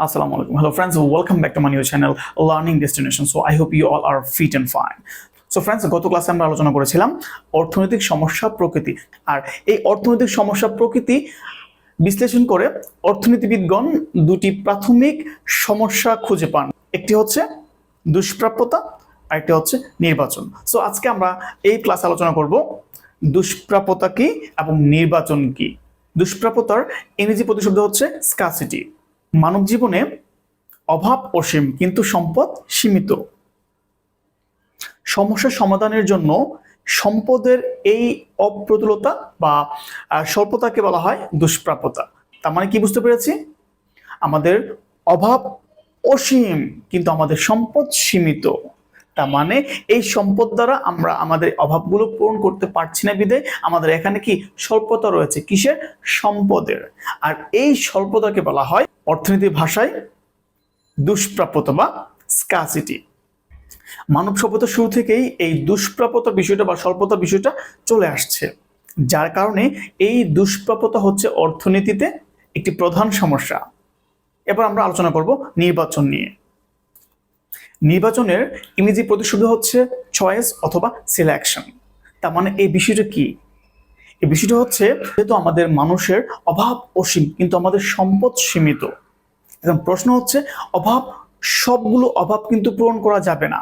Assalamu alaikum. Hello, friends. Welcome back to my new channel, Learning Destination. So, I hope you all are fit and fine. So friends গত ক্লাসে আমরা আলোচনা করেছিলাম অর্থনৈতিক সমস্যা প্রকৃতি আর এই অর্থনৈতিক সমস্যা প্রকৃতি বিশ্লেষণ করে অর্থনীতিবিদগণ দুটি প্রাথমিক সমস্যা খুঁজে পান একটি হচ্ছে দুষ্প্রাপ্যতা আর একটি হচ্ছে নির্বাচন সো আজকে আমরা এই ক্লাস আলোচনা করব দুষ্প্রাপ্যতা কি এবং নির্বাচন কি দুষ্প্রাপ্যতার ইংরেজি প্রতিশব্দ হচ্ছে স্কাসিটি মানব জীবনে অভাব অসীম, কিন্তু সম্পদ সীমিত। সমস্যা সমাধানের জন্য সম্পদের এই অপ্রতুলতা বা স্বল্পতাকে বলা হয় দুষ্প্রাপ্যতা। তার মানে কি বুঝতে পেরেছি? আমাদের অভাব অসীম, কিন্তু আমাদের সম্পদ সীমিত। তার মানে এই সম্পদ দ্বারা আমরা আমাদের অভাবগুলো পূরণ করতে পারছি না বিদে। আমাদের এখানে কি স্বল্পতা রয়েছে? কিসের? সম্পদের। আর এই স্বল্পতাকে বলা হয় অর্থনীতি ভাষায় দুষ্প্রাপ্যতা বা স্কাসিটি মানব সভ্যতার শুরু থেকেই এই দুষ্প্রাপ্যতার বিষয়টা বা স্বল্পতা বিষয়টা চলে আসছে। যার কারণে এই দুষ্প্রাপ্যতা হচ্ছে অর্থনীতিতে একটি প্রধান সমস্যা। এবার আমরা আলোচনা করব নির্বাচন নিয়ে। নির্বাচনের ইংরেজি প্রতিশব্দ হচ্ছে চয়েস অথবা সিলেকশন তার মানে এই বিষয়টা কি? এই বিষয়টা হচ্ছে, যেহেতু আমাদের মানুষের অভাব অসীম কিন্তু আমাদের সম্পদ সীমিত। এখন প্রশ্ন হচ্ছে, অভাব সবগুলো অভাব কিন্তু পূরণ করা যাবে না।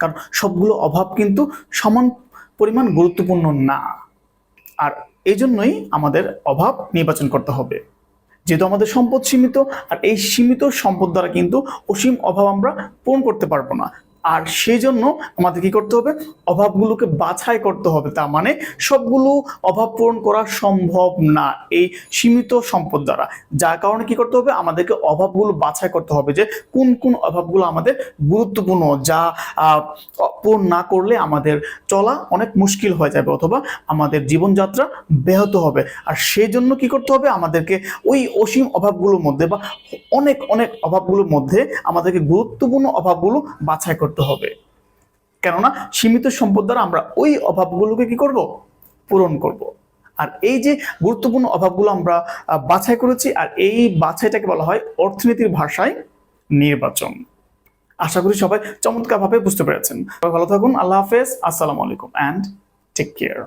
কারণ সবগুলো অভাব কিন্তু সমান পরিমাণ গুরুত্বপূর্ণ না। আর এই জন্যই আমাদের অভাব নির্বাচন করতে হবে। যেহেতু আমাদের সম্পদ সীমিত, আর এই সীমিত সম্পদ দ্বারা কিন্তু অসীম অভাব আমরা পূরণ করতে পারব না। আর সেই জন্য আমাদের কি করতে হবে? অভাবগুলোকে বাছাই করতে হবে। তা মানে সবগুলো অভাব পূরণ করা সম্ভব না এই সীমিত সম্পদ দ্বারা। যার কারণে কি করতে হবে? আমাদেরকে অভাবগুলো বাছাই করতে হবে যে কোন কোন অভাবগুলো আমাদের গুরুত্বপূর্ণ যা পূরণ না করলে আমাদের চলা অনেক মুশকিল হয়ে যাবে অথবা আমাদের জীবনযাত্রা ব্যাহত হবে। আর সেই জন্য কি করতে হবে? আমাদেরকে ওই অসীম অভাবগুলোর মধ্যে বা অনেক অনেক অভাবগুলোর মধ্যে আমাদেরকে গুরুত্বপূর্ণ অভাবগুলো বাছাই করতে হবে। কেননা সীমিত সম্পদ দ্বারা আমরা ওই অভাবগুলোকে কি করব? পূরণ করব। আর এই যে গুরুত্বপূর্ণ অভাবগুলো আমরা বাছাই করেছি, আর এই বাছাইটাকে বলা হয় অর্থনীতির ভাষায় নির্বাচন। আশা করি সবাই চমৎকারভাবে বুঝতে পেরেছেন। ভালো থাকুন, আল্লাহ হাফেজ, আসসালামু আলাইকুম অ্যান্ড টেক কেয়ার